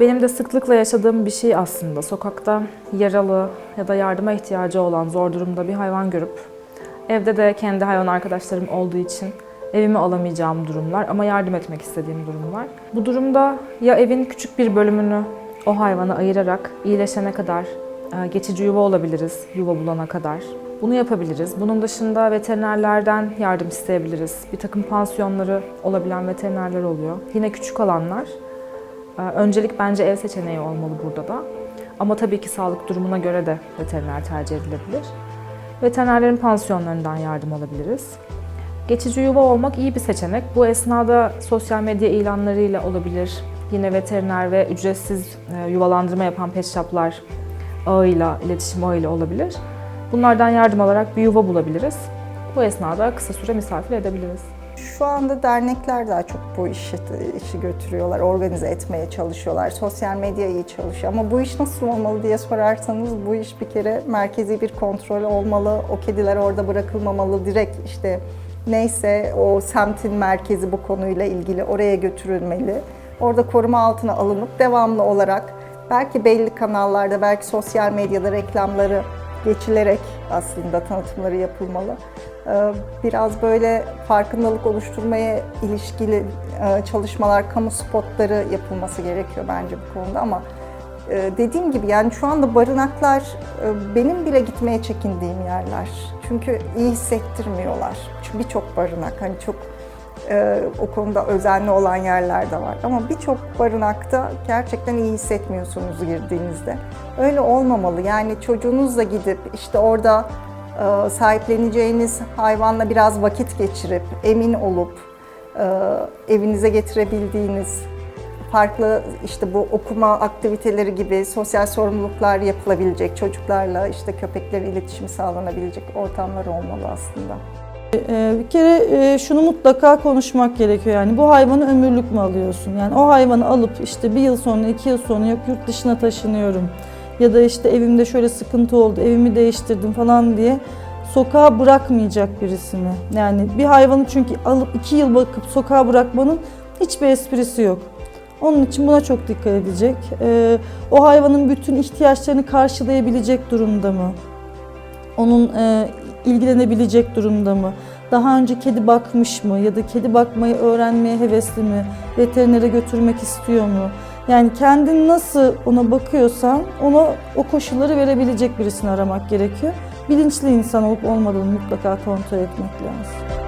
Benim de sıklıkla yaşadığım bir şey aslında. Sokakta yaralı ya da yardıma ihtiyacı olan zor durumda bir hayvan görüp evde de kendi hayvan arkadaşlarım olduğu için evimi alamayacağım durumlar ama yardım etmek istediğim durumlar. Bu durumda ya evin küçük bir bölümünü o hayvana ayırarak iyileşene kadar e, geçici yuva olabiliriz, yuva bulana kadar. Bunu yapabiliriz. Bunun dışında veterinerlerden yardım isteyebiliriz. Bir takım pansiyonları olabilen veterinerler oluyor. Yine küçük alanlar. Ee, Öncelik bence ev seçeneği olmalı burada da. Ama tabii ki sağlık durumuna göre de veteriner tercih edilebilir. Veterinerlerin pansiyonlarından yardım alabiliriz. Geçici yuva olmak iyi bir seçenek. Bu esnada sosyal medya ilanlarıyla olabilir. Yine veteriner ve ücretsiz e, yuvalandırma yapan pet shoplar ağıyla, iletişim ağıyla olabilir. Bunlardan yardım alarak bir yuva bulabiliriz. Bu esnada kısa süre misafir edebiliriz. Şu anda dernekler daha çok bu işi, işi götürüyorlar, organize etmeye çalışıyorlar. Sosyal medya iyi çalışıyor ama bu iş nasıl olmalı diye sorarsanız bu iş bir kere merkezi bir kontrol olmalı. O kediler orada bırakılmamalı. Direkt işte neyse o semtin merkezi bu konuyla ilgili oraya götürülmeli. Orada koruma altına alınıp devamlı olarak belki belli kanallarda, belki sosyal medyada reklamları geçilerek aslında tanıtımları yapılmalı. Ee, Biraz böyle farkındalık oluşturmaya ilişkili e, çalışmalar, kamu spotları yapılması gerekiyor bence bu konuda ama e, dediğim gibi yani şu anda barınaklar e, benim bile gitmeye çekindiğim yerler. Çünkü iyi hissettirmiyorlar. Birçok barınak hani çok e, o konuda özenli olan yerler de var. Ama birçok barınakta gerçekten iyi hissetmiyorsunuz girdiğinizde. Öyle olmamalı. Yani çocuğunuzla gidip işte orada e, sahipleneceğiniz hayvanla biraz vakit geçirip, emin olup e, evinize getirebildiğiniz farklı işte bu okuma aktiviteleri gibi sosyal sorumluluklar yapılabilecek çocuklarla işte köpeklerle iletişim sağlanabilecek ortamlar olmalı aslında. Ee, Bir kere e, şunu mutlaka konuşmak gerekiyor yani bu hayvanı ömürlük mü alıyorsun? Yani o hayvanı alıp işte bir yıl sonra, iki yıl sonra yok yurt dışına taşınıyorum ya da işte evimde şöyle sıkıntı oldu, evimi değiştirdim falan diye sokağa bırakmayacak birisini. Yani bir hayvanı çünkü alıp iki yıl bakıp sokağa bırakmanın hiçbir esprisi yok. Onun için buna çok dikkat edecek. Ee, o hayvanın bütün ihtiyaçlarını karşılayabilecek durumda mı? Onun e, ilgilenebilecek durumda mı? Daha önce kedi bakmış mı ya da kedi bakmayı öğrenmeye hevesli mi? Veterinere götürmek istiyor mu? Yani kendin nasıl ona bakıyorsan ona o koşulları verebilecek birisini aramak gerekiyor. Bilinçli insan olup olmadığını mutlaka kontrol etmek lazım.